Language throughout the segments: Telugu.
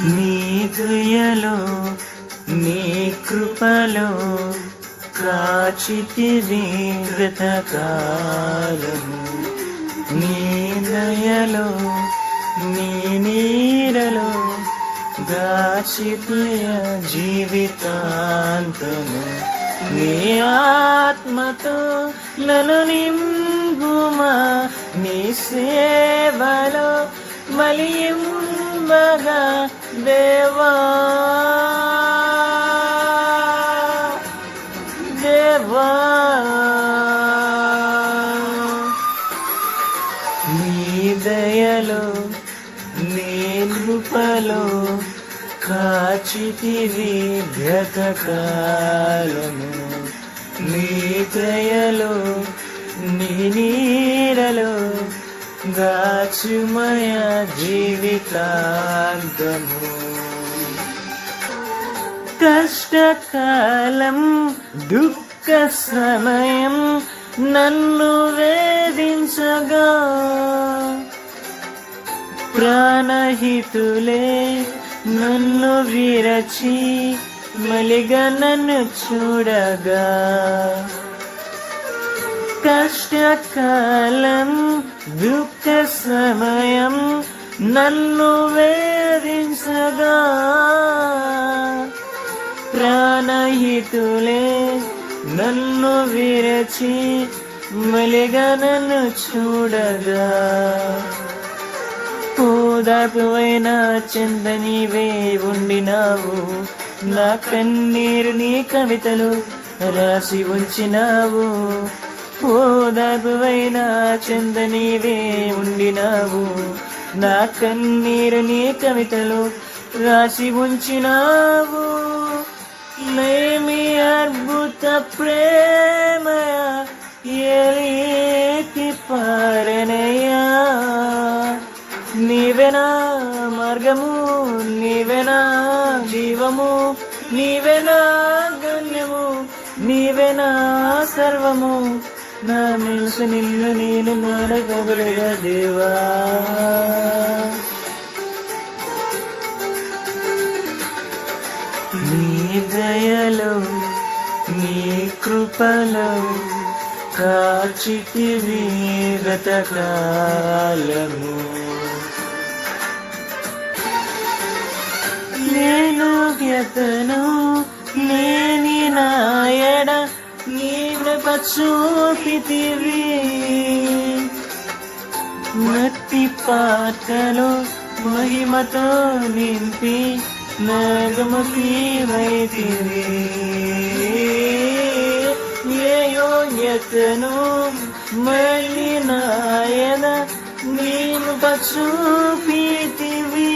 నీ దయలో నీ కృపలో కాచితివి వ్రతకాలము నీ దయలో నీ నీడలో దాచితుయ జీవితాంతము. నీ ఆత్మతో నన్ను నింపుమా నీ సేవలో మలింబగా దేవా. దేవా. నీ దయలో నీ కృపలో కాచితివి గతకాలము నీ దయలో నీ నీడలో దాచుమయ జీవితాంతము. కష్టకాలం దుఃఖ సమయం నన్ను వేధించగా. ప్రాణహితులే నన్ను విరచి మలిగా నన్ను చూడగా. కష్టకాలం దుఃఖ సమయం నన్ను వేధించగా. ప్రాణహితులే నన్ను విరచి మలిగా నన్ను చూడగా ఓదాపువైన చందనివే ఉండినావు నా కన్నీరు నీ కవితలు రాసి ఉంచినావు. ఓదాపువైన చందనివే ఉండినావు. నా కన్నీరు నీ కవితలు రాసి ఉంచినావు. నేమి అద్భుత ప్రేమ ఎలికి పారనయ్యా. నీవెనా మార్గము నీవెనా జీవము నీవెనా గణ్యము నీవెనా సర్వము. నా మనసు నిన్ను నేను నడగబడగా దేవా. నీ దయలో నీ కృపలో కాచితివి గతకాలము నేను వ్యతను చూపితివి. మట్టి పాటలో మహిమతో నింపి నగమతి వైతివి ఏ యోగ్యతను మళ్ళీ నాయన నేను చూపితివి.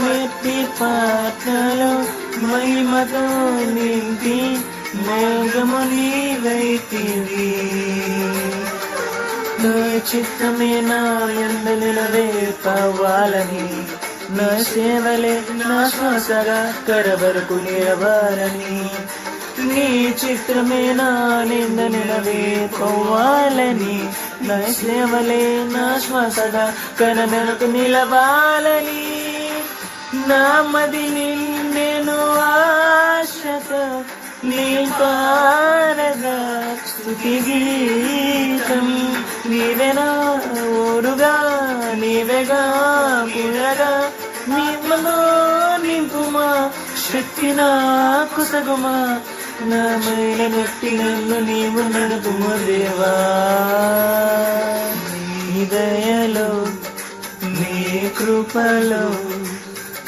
మట్టి పాటలో మహిమతో నింపి మేఘము నీవైతివి నా చిత్తమే నా ఎంద నిలవే నా సేవలే నా శ్వాసగా కరవరకు నిలవాలని. నీ చిత్రమే నా నింద నిలవే నా సేవలే నా శ్వాసగా కరవరకు నిలవాలని. నా మది నిన్నేను ఆశతో నింపారగా స్థుతి గీతం నీవెనా ఓరుగా నీవెగా పురగా నిమ్మలో నింపుమా శక్తి నాకు సగుమా నా మైన నొట్టి నన్ను నీవు నడుపుమ దేవా. నీ దయలో నీ కృపలో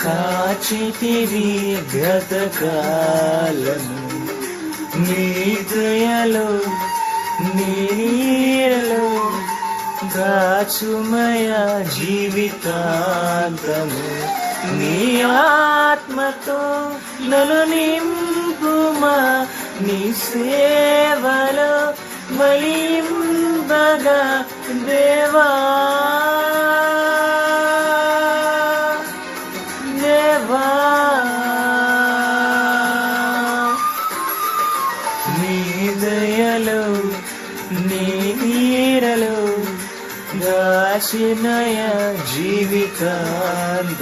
కాచితివి గతకాలము. నీ దయలో నీ దాచుమయ జీవితాంతము. నీ ఆత్మతో నను నింపుమా నీ సేవలో మలింబగా దేవా. దేవా. దాచినయ జీవితాంతము